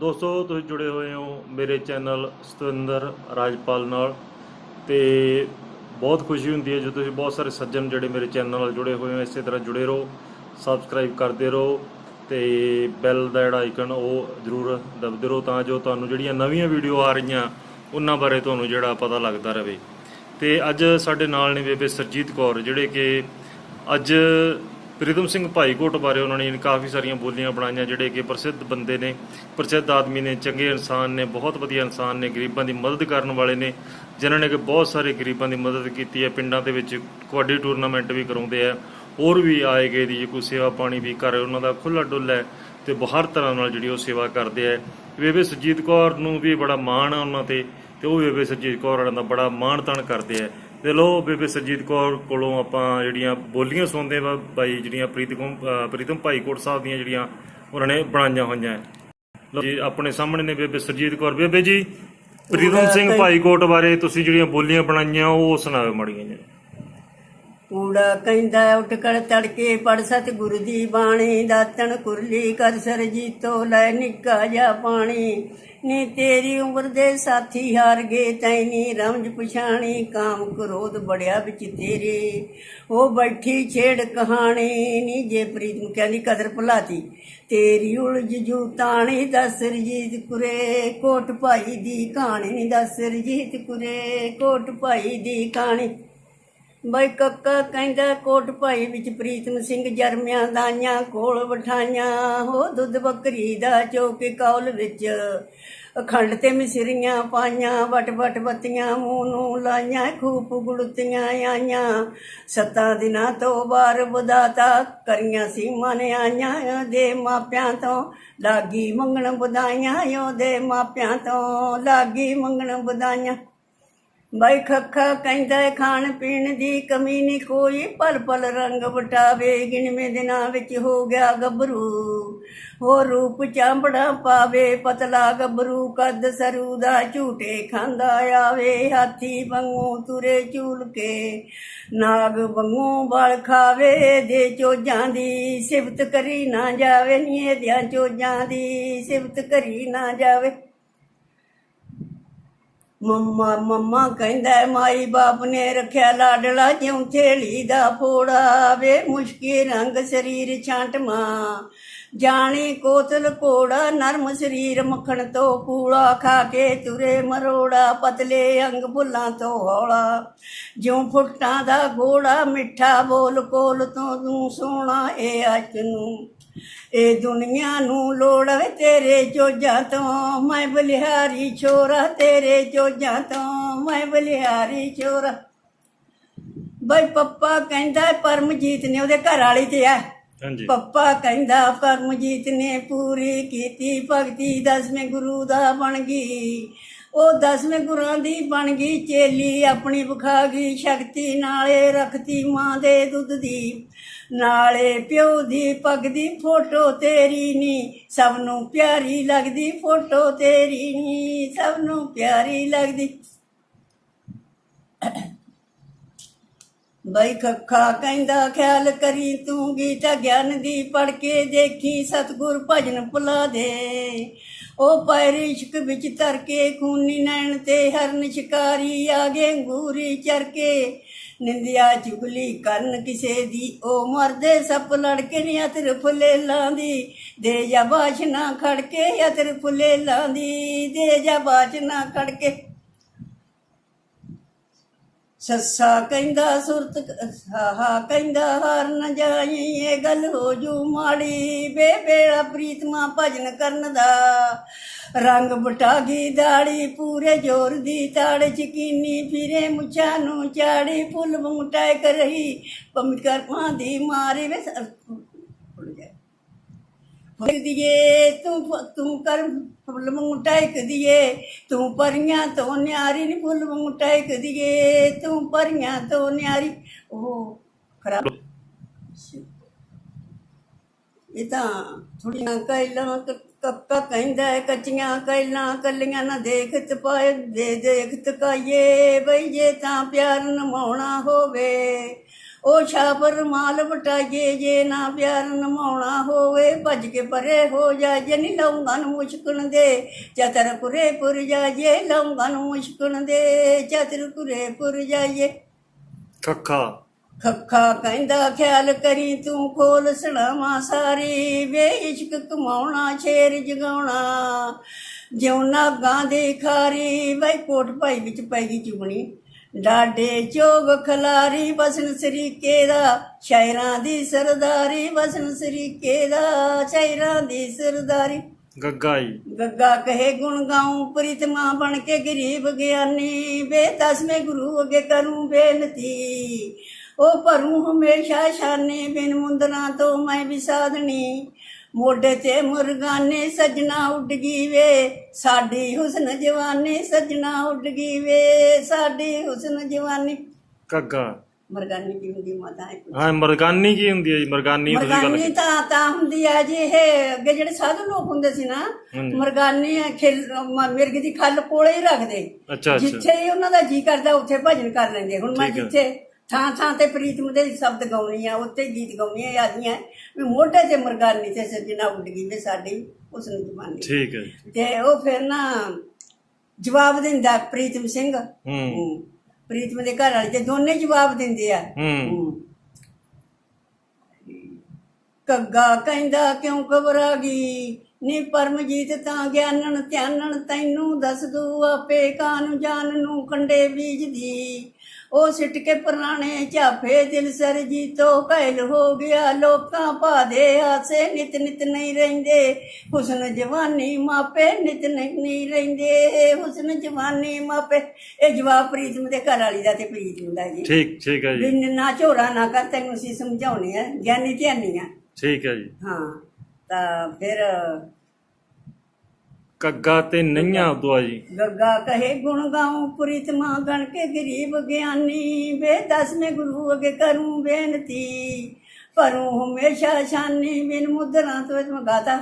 ਦੋਸਤੋ, ਤੁਸੀਂ ਜੁੜੇ ਹੋਏ ਹੋ ਮੇਰੇ ਚੈਨਲ ਸਤਵਿੰਦਰ ਰਾਜਪਾਲ ਨਾਲ ਤੇ ਬਹੁਤ ਖੁਸ਼ੀ ਹੁੰਦੀ ਹੈ ਜਦੋਂ ਤੁਸੀਂ ਬਹੁਤ ਸਾਰੇ ਸੱਜਣ ਜਿਹੜੇ ਮੇਰੇ ਚੈਨਲ ਨਾਲ ਜੁੜੇ ਹੋਏ ਹੋ, ਇਸੇ ਤਰ੍ਹਾਂ ਜੁੜੇ ਰਹੋ ਸਬਸਕ੍ਰਾਈਬ ਕਰਦੇ ਰਹੋ ਤੇ ਬੈਲ ਦਾ ਜਿਹੜਾ ਆਈਕਨ ਉਹ ਜ਼ਰੂਰ ਦਬਦੇ ਰਹੋ ਤਾਂ ਜੋ ਤੁਹਾਨੂੰ ਜਿਹੜੀਆਂ ਨਵੀਆਂ ਵੀਡੀਓ ਆ ਰਹੀਆਂ, ਉਹਨਾਂ ਬਾਰੇ ਤੁਹਾਨੂੰ ਜਿਹੜਾ ਪਤਾ ਲੱਗਦਾ ਰਹੇ। ਤੇ ਅੱਜ ਸਾਡੇ ਨਾਲ ਨੇ ਬੇਬੇ ਸਰਜੀਤ ਕੌਰ, ਜਿਹੜੇ ਕਿ ਅੱਜ ਪ੍ਰੀਤਮ ਸਿੰਘ ਭਾਈਕੋਟ ਬਾਰੇ ਉਹਨਾਂ ਨੇ ਕਾਫੀ ਸਾਰੀਆਂ ਬੋਲੀਆਂ ਬਣਾਈਆਂ, ਜਿਹੜੇ ਕਿ ਪ੍ਰਸਿੱਧ ਬੰਦੇ ਨੇ, ਪ੍ਰਸਿੱਧ ਆਦਮੀ ਨੇ, ਚੰਗੇ ਇਨਸਾਨ ਨੇ, ਬਹੁਤ ਵਧੀਆ ਇਨਸਾਨ ਨੇ, ਗਰੀਬਾਂ ਦੀ ਮਦਦ ਕਰਨ ਵਾਲੇ ਨੇ, ਜਿਨ੍ਹਾਂ ਨੇ ਕਿ ਬਹੁਤ ਸਾਰੇ ਗਰੀਬਾਂ ਦੀ ਮਦਦ ਕੀਤੀ ਹੈ, ਪਿੰਡਾਂ ਦੇ ਵਿੱਚ ਕਬੱਡੀ ਟੂਰਨਾਮੈਂਟ ਵੀ ਕਰਾਉਂਦੇ ਆ, ਹੋਰ ਵੀ ਆਏ ਗਏ ਦੀ ਜੇ ਕੋਈ ਸੇਵਾ ਪਾਣੀ ਵੀ ਕਰ ਉਹਨਾਂ ਦਾ ਖੁੱਲਾ ਡੁੱਲਾ ਹੈ ਤੇ ਹਰ ਤਰ੍ਹਾਂ ਨਾਲ ਜਿਹੜੀ ਉਹ ਸੇਵਾ ਕਰਦੇ ਆ। ਬੇਬੇ ਸੁਰਜੀਤ ਕੌਰ ਨੂੰ ਵੀ ਬੜਾ ਮਾਣ ਆ ਉਹਨਾਂ ਤੇ ਤੇ ਉਹ ਬੇਬੇ ਸੁਰਜੀਤ ਕੌਰ ਉਹਨਾਂ ਦਾ ਬੜਾ ਮਾਣ ਤਾਣ ਕਰਦੇ ਆ। ਤੇ ਲੋ ਬੇਬੇ ਸੁਰਜੀਤ ਕੌਰ ਕੋਲੋਂ ਆਪਾਂ ਜਿਹੜੀਆਂ ਬੋਲੀਆਂ ਸੁਣਦੇ ਵਾ ਬਾਈ ਜਿਹੜੀਆਂ ਪ੍ਰੀਤਮ ਪ੍ਰੀਤਮ ਭਾਈਕੋਟ ਸਾਹਿਬ ਦੀਆਂ ਜਿਹੜੀਆਂ ਉਹਨਾਂ ਨੇ ਬਣਾਈਆਂ ਹੋਈਆਂ। ਲਓ ਜੀ ਆਪਣੇ ਸਾਹਮਣੇ ਨੇ ਬੇਬੇ ਸੁਰਜੀਤ ਕੌਰ ਬੇਬੇ ਜੀ ਪ੍ਰੀਤਮ ਸਿੰਘ ਭਾਈਕੋਟ ਬਾਰੇ ਤੁਸੀਂ ਜਿਹੜੀਆਂ ਬੋਲੀਆਂ ਬਣਾਈਆਂ ਉਹ ਸੁਣਾਓ ਮੜੀਆਂ ਜੀ ਕੂੜਾ ਕਹਿੰਦਾ, ਉੱਠ ਕਰ ਤੜਕੇ ਪੜ ਸਤਿਗੁਰੂ ਦੀ ਬਾਣੀ, ਦਾਤਣ ਕੁਰਲੀ ਕਰ ਸਰਜੀਤੋ ਲੈ ਨਿੱਕਾ ਜਾ ਪਾਣੀ। ਨੀ ਤੇਰੀ ਉਮਰ ਦੇ ਸਾਥੀ ਹਾਰ ਗਏ ਤੈਨੀ ਰਮਜ ਪਛਾਣੀ, ਕਾਮ ਕ੍ਰੋਧ ਬੜਿਆ ਵਿੱਚ ਤੇਰੇ। ਉਹ ਬੈਠੀ ਛੇੜ ਕਹਾਣੀ, ਨੀ ਜੇ ਪ੍ਰੀਤ ਕਹਿੰਦੀ ਕਦਰ ਭੁਲਾਤੀ। ਤੇਰੀ ਉਲਝ ਜੂ ਤਾਣੀ, ਦੱਸ ਰਜੀਤ ਕੁਰੇ, ਕੋਟ ਭਾਈ ਦੀ ਕਹਾਣੀ, ਨੀ ਦੱਸ ਰਜੀਤ ਕੁਰੇ, ਕੋਟ ਭਾਈ ਦੀ ਕਹਾਣੀ। ਬਈ ਕੱਕਾ ਕਹਿੰਦਾ, ਕੋਟ ਭਾਈ ਵਿੱਚ ਪ੍ਰੀਤਮ ਸਿੰਘ ਜਰਮਿਆਂ ਦਾਈਆਂ ਕੋਲ ਬਿਠਾਈਆਂ। ਹੋ ਦੁੱਧ ਬੱਕਰੀ ਦਾ ਚੌਕੇ ਕੌਲ ਵਿੱਚ। ਅਖੰਡ ਤੇ ਮਿਸਰੀਆਂ ਪਾਈਆਂ, ਵਟ ਵਟ ਬੱਤੀਆਂ ਮੂੰਹ ਨੂੰ ਲਾਈਆਂ, ਖੂਪ ਗੁੜਤੀਆਂ ਆਈਆਂ। ਸੱਤਾਂ ਦਿਨਾਂ ਤੋਂ ਬਾਰ ਬੁਦਾਤਾ ਕਰੀਆਂ ਸੀ ਮਨ ਆਈਆਂ। ਦੇ ਮਾਪਿਆਂ ਤੋਂ ਲਾਗੀ ਮੰਗਣ ਬੁਦਾਈਆਂ ਬਦਾਈਆਂ ਦੇ ਮਾਪਿਆਂ ਤੋਂ ਲਾਗੀ ਮੰਗਣ ਬੁਦਾਈਆਂ ਬਾਈ ਖੱਖਾ ਕਹਿੰਦਾ ਖਾਣ ਪੀਣ ਦੀ ਕਮੀ ਨਹੀਂ ਕੋਈ ਪਲ ਪਲ ਰੰਗ ਵਟਾਵੇ, ਗਿਣਵੇਂ ਦਿਨਾਂ ਵਿੱਚ ਹੋ ਗਿਆ ਗੱਭਰੂ। ਹੋ ਰੂਪ ਚਾਂਬੜਾ ਪਾਵੇ, ਪਤਲਾ ਗੱਭਰੂ ਕੱਦ ਸਰੂ ਦਾ ਝੂਟੇ ਖਾਂਦਾ ਆਵੇ, ਹਾਥੀ ਵਾਂਗੂ ਤੁਰੇ ਝੂਲ ਕੇ ਨਾਗ ਵਾਂਗੂ ਬਲ ਖਾਵੇ ਦੇ ਚੋਜਾਂ ਦੀ ਸਿਫਤ ਕਰੀ ਨਾ ਜਾਵੇ ਨੀ ਇਹਦਿਆਂ ਚੋਜਾਂ ਦੀ ਸਿਫਤ ਕਰੀ ਨਾ ਜਾਵੇ। ਮੰਮਾ ਮੰਮਾ ਕਹਿੰਦਾ ਮਾਈ ਬਾਪ ਨੇ ਰੱਖਿਆ ਲਾਡਲਾ ਜਿਉਂ ਥੇਲੀ ਦਾ ਫੋੜਾ। ਵੇ ਮੁਸ਼ਕੀ ਰੰਗ ਸਰੀਰ ਛਾਂਟਮਾ ਜਾਣੀ ਕੋਤਲ ਕੋੜਾ ਨਰਮ ਸਰੀਰ ਮੱਖਣ ਤੋਂ ਕੂੜਾ ਖਾ ਕੇ ਤੁਰੇ ਮਰੋੜਾ, ਪਤਲੇ ਅੰਗ ਭੁੱਲਾਂ ਤੋਂ ਹੌਲਾ। ਜਿਉਂ ਫੁੱਟਾਂ ਦਾ ਗੋੜਾ ਮਿੱਠਾ ਬੋਲ ਕੋਲ ਤੋਂ ਤੂੰ ਸੋਣਾ ਏ ਅਚ ਨੂੰ। ਇਹ ਦੁਨੀਆ ਨੂੰ ਲੋੜ ਵੇ ਤੇਰੇ ਚੋਜਾਂ ਤੋਂ ਮੈਂ ਬਲਿਹਾਰੀ ਛੋਰਾ ਤੇਰੇ ਚੋਜਾਂ ਤੋਂ ਮੈਂ ਬਲਿਹਾਰੀ ਛੋਰਾ। ਬਈ ਪੱਪਾ ਕਹਿੰਦਾ ਪਰਮਜੀਤ ਨੇ ਉਹਦੇ ਘਰ ਵਾਲੀ ਤੇ ਆ। ਹਾਂਜੀ। ਪੱਪਾ ਕਹਿੰਦਾ ਪਰਮਜੀਤ ਨੇ ਪੂਰੀ ਕੀਤੀ ਭਗਤੀ ਦਸਵੇਂ ਗੁਰੂ ਦਾ ਬਣ ਗਈ। ਉਹ ਦਸਵੇਂ ਗੁਰਾਂ ਦੀ ਬਣ ਗਈ ਚੇਲੀ, ਆਪਣੀ ਵਿਖਾ ਗਈ ਸ਼ਕਤੀ, ਨਾਲੇ ਰੱਖਤੀ ਮਾਂ ਦੇ ਦੁੱਧ ਦੀ। ਨਾਲੇ ਪਿਓ ਦੀ ਪੱਗ ਦੀ ਫੋਟੋ ਤੇਰੀ ਨੀ, ਸਭ ਨੂੰ ਪਿਆਰੀ ਲੱਗਦੀ ਫੋਟੋ ਤੇਰੀ ਨੀ, ਸਭ ਨੂੰ ਪਿਆਰੀ ਲੱਗਦੀ। ਬਈ ਖੱਖਾ ਕਹਿੰਦਾ, ਖਿਆਲ ਕਰੀ ਤੂੰ ਗੀਤਾ, ਗਿਆਨ ਦੀ ਪੜ ਕੇ ਦੇਖੀ, ਸਤਗੁਰ ਭਜਨ ਭੁਲਾ ਦੇ। ਉਹ ਪੈਰ ਵਿੱਚ ਧਰ ਕੇ ਖੂਨੀ ਨੈਣ ਤੇ ਹਰਨ ਸ਼ਿਕਾਰੀ ਆਗੇ ਅੰਗੂਰੀ ਚਰ ਕੇ। ਨਿੰਦਿਆ ਚੁਗਲੀ ਕਰਨ ਕਿਸੇ ਦੀ, ਉਹ ਮਰਦੇ ਸੱਪ ਲੜਕੇ ਨੇ ਅਤਰ ਫੁੱਲੇ ਲਾਂਦੀ ਦੇ ਜਾ ਬਾਸ਼ਨਾ ਖੜ ਕੇ ਅਤਰ ਫੁੱਲੇ ਲਾਂਦੀ ਦੇ ਜਾ ਬਾਸ਼ਨਾ ਖੜ ਕੇ ਸੱਸਾ ਕਹਿੰਦਾ ਸੁਰਤ ਹਾਹਾ ਕਹਿੰਦਾ ਹਾਰ ਨਾ ਜਾਈ, ਇਹ ਗੱਲ ਹੋ ਜੂ ਮਾੜੀ। ਬੇਬੇੜਾ ਪ੍ਰੀਤਮਾ ਭਜਨ ਕਰਨ ਦਾ। ਰੰਗ ਬਟਾਗੀ ਦਾੜੀ, ਪੂਰੇ ਜ਼ੋਰ ਦੀ ਤਾੜ ਚਕੀਨੀ ਫਿਰੇ ਮੁੱਛਾਂ ਨੂੰ ਚਾੜੀ, ਫੁੱਲ ਮੁਟਾਇ ਕਰ ਰਹੀ ਪਮਕਰਮਾਂ ਦੀ ਮਾਰੀ ਵੇ ਦੀਏ, ਤੂੰ ਤੂੰ ਕਰ ਫੁੱਲ ਮੁਟਾਇਕ ਦੀਏ। ਤੂੰ ਪਰੀਆਂ ਤੋਂ ਨਿਆਰੀ ਨੀ ਫੁੱਲ ਮੁਟਾਇਕ ਦੀਏ। ਤੂੰ ਪਰੀਆਂ ਤੋਂ ਨਿਆਰੀ ਉਹ ਖਰਾਬ। ਇਹ ਤਾਂ ਥੋੜੀਆਂ ਕੈਲਾਂ ਕੱਕਾ ਕਹਿੰਦਾ ਕੱਚੀਆਂ ਕੈਲਾਂ ਕੱਲੀਆਂ ਨਾ ਦੇਖ ਤਪਾਏ ਦੇ ਦੇਖ ਤਕਾਈਏ ਬਈ ਜੇ ਤਾਂ ਪਿਆਰ ਨਮਾਉਣਾ ਹੋਵੇ। ਉਹ ਛਾਪਰ ਮਾਲ ਵਟਾਈਏ ਜੇ ਨਾ ਪਿਆਰ ਨਮਾਉਣਾ ਹੋਵੇ ਭੱਜ ਕੇ ਪਰੇ ਹੋ ਜਾਏ ਨਹੀਂ ਲਾਉਂਗਾ ਨੂੰ ਮੁਸ਼ਕਣ ਦੇ। ਚਤਰ ਪੁਰੇ ਪੁਰ ਜਾਈਏ ਲਾਉਂਗਾ ਨੂੰ ਮੁਸ਼ਕਣ ਦੇ। ਚਤਰ ਪੁਰੇ ਪੁਰ ਜਾਈਏ ਖੱਖਾ। ਖੱਖਾ ਕਹਿੰਦਾ ਖਿਆਲ ਕਰੀ ਤੂੰ ਖੋਲ ਸਣਾਵਾ ਸਾਰੀ। ਵੇ ਇਸ਼ਕ ਕਮਾਉਣਾ ਸ਼ੇਰ ਜਗਾਉਣਾ। ਜਿਉ ਨਾਗਾਂ ਦੇ ਖਾਰੀ ਵੈ ਕੋਟ ਭਾਈ ਵਿੱਚ ਪੈ ਗਈ ਚੁਗਣੀ। ਡਾਡੇ ਚੋਗ ਖਲਾਰੀ ਬਸਨ ਸਰੀਕੇ ਦਾ ਸ਼ਾਇਰਾਂ ਦੀ ਸਰਦਾਰੀ ਬਸਨ ਸਰੀਕੇ ਦਾ ਸ਼ਾਇਰਾਂ ਦੀ ਸਰਦਾਰੀ। ਗੱਗਾ ਜੀ। ਗੱਗਾ ਕਹੇ ਗੁਣ ਗਾਉ ਪ੍ਰੀਤਮਾ ਬਣ ਕੇ ਗਰੀਬ ਗਿਆਨੀ ਵੇ ਦਸਵੇਂ ਗੁਰੂ ਅਗੇ ਕਰੂੰ ਬੇਨਤੀ। ਉਹ ਭਰੂ ਹਮੇਸ਼ਾ ਸ਼ਾਨੇ ਬਿਨ ਮੁੰਦਰਾਂ ਤੋਂ ਮੈਂ ਵਿਸਾਦਣੀ ਮੋਢੇ ਤੇ ਮੁਰਗਾਨੇ ਸਜਣਾ ਉੱਡ ਗਈ ਵੇ। ਸਾਡੀ ਹੁਸਨ ਜਵਾਨੀ ਸਜਣਾ ਉੱਡ ਗਈ ਵੇ। ਸਾਡੀ ਹੁਸਨ ਜਵਾਨੀ। ਕੱਗਾ ਮਰਗਾਨੀ ਕੀ ਹੁੰਦੀ ਮਾਤਾ? ਹੈ ਹਾਂ ਮਰਗਾਨੀ ਕੀ ਹੁੰਦੀ ਹੈ ਜੀ? ਮਰਗਾਨੀ ਤੁਸੀਂ ਗੱਲ ਮਰਗਾਨੀ ਤਾਂ ਤਾਂ ਹੁੰਦੀ ਹੈ ਜੀ ਇਹ। ਅੱਗੇ ਜਿਹੜੇ ਸਾਧੂ ਲੋਕ ਹੁੰਦੇ ਸੀ ਨਾ। ਮਰਗਾਨੀ ਖਿਲ ਮ- ਮਿਰਗ ਦੀ ਖੱਲ ਕੋਲੇ ਹੀ ਰੱਖਦੇ। ਅੱਛਾ ਅੱਛਾ। ਜਿੱਥੇ ਉਹਨਾਂ ਦਾ ਜੀ ਕਰਦਾ ਉੱਥੇ ਭਜਨ ਕਰ ਲੈਂਦੇ। ਹੁਣ ਮੈਂ ਠੀਕ ਹੈ। ਜਿੱਥੇ ਥਾਂ ਥਾਂ ਤੇ ਪ੍ਰੀਤਮ ਦੇ ਸ਼ਬਦ ਗਾਉਣੀ ਆ ਉੱਤੇ ਗੀਤ ਗਾਉਣੀ ਆ ਆਦੀਆਂ ਵੀ ਮੋਢੇ ਤੇ ਮਰਗਾਨੀ ਤੇ ਸੱਜਣਾ ਉੱਡ ਗਈ ਵੇ ਸਾਡੀ ਉਸ ਨੂੰ ਜਮਾਨੀ ਠੀਕ ਹੈ ਤੇ ਉਹ ਫਿਰ ਨਾ ਜਵਾਬ ਦਿੰਦਾ ਪ੍ਰੀਤਮ ਸਿੰਘ। ਹੂੰ। ਹੂੰ। ਪ੍ਰੀਤਮ ਦੇ ਘਰ ਵਾਲੇ ਤੇ ਦੋਨੇ ਜਵਾਬ ਦਿੰਦੇ ਆ। ਹੂੰ। ਕੱਗਾ ਕਹਿੰਦਾ ਕਿਉਂ ਘਬਰਾ ਗਈ ਨੀ ਪਰਮਜੀਤ ਤਾਂ ਗਿਆਨਣ ਧਿਆਨਣ ਤੈਨੂੰ ਦੱਸ ਦੂ ਆਪੇ ਕਾਨੂੰ ਜਾਨ ਨੂੰ ਕੰਡੇ ਬੀਜਦੀ? ਉਹ ਸਿੱਟ ਕੇ ਪੁਰਾਣੇ ਝਾਫੇ ਦਿਲ ਸਰ ਜੀਤੋ ਕਹਿਲ ਹੋ ਗਿਆ। ਲੋਕਾਂ ਭਾਦੇ ਆਸੇ ਨਿਤ ਨਿਤ ਨਹੀਂ ਰਹਿੰਦੇ। ਹੁਸਨ ਜਵਾਨੀ ਮਾਪੇ ਨਿਤ ਨਿਤ ਨਹੀਂ ਰਹਿੰਦੇ। ਹੁਸਨ ਜਵਾਨੀ ਮਾਪੇ। ਇਹ ਜਵਾਬ ਪ੍ਰੀਤਮ ਦੇ ਘਰ ਵਾਲੀ ਦਾ ਤੇ ਪ੍ਰੀਤਮ ਦਾ ਜੀ। ਠੀਕ ਠੀਕ ਹੈ ਜੀ। ਵੀ ਨਾ ਝੋਰਾ ਨਾ ਕਰ ਤੈਨੂੰ ਅਸੀਂ ਸਮਝਾਉਣੇ ਆ ਗਿਆਨੀ ਧਿਆਨੀ ਆ। ਠੀਕ ਹੈ ਜੀ। ਹਾਂ ਤਾਂ ਫਿਰ ਕੱਗਾ ਤੇ ਨਈਆਂ ਦੁਆ ਜੀ। ਗੱਗਾ ਕਹੇ ਗੁਣ ਗਾਉ ਪ੍ਰੀਤਮਾ ਗਣ ਕੇ ਗਰੀਬ ਗਿਆਨੀ, ਵੇ ਦਸਵੇਂ ਗੁਰੂ ਅਗੇ ਕਰੂੰ ਬੇਨਤੀ ਪਰੂ ਹਮੇਸ਼ਾ ਸ਼ਾਨੀ, ਬਿਨ ਮੁਦਰਾਂ ਤੋਂ ਮੈਂ ਗਾਤਾ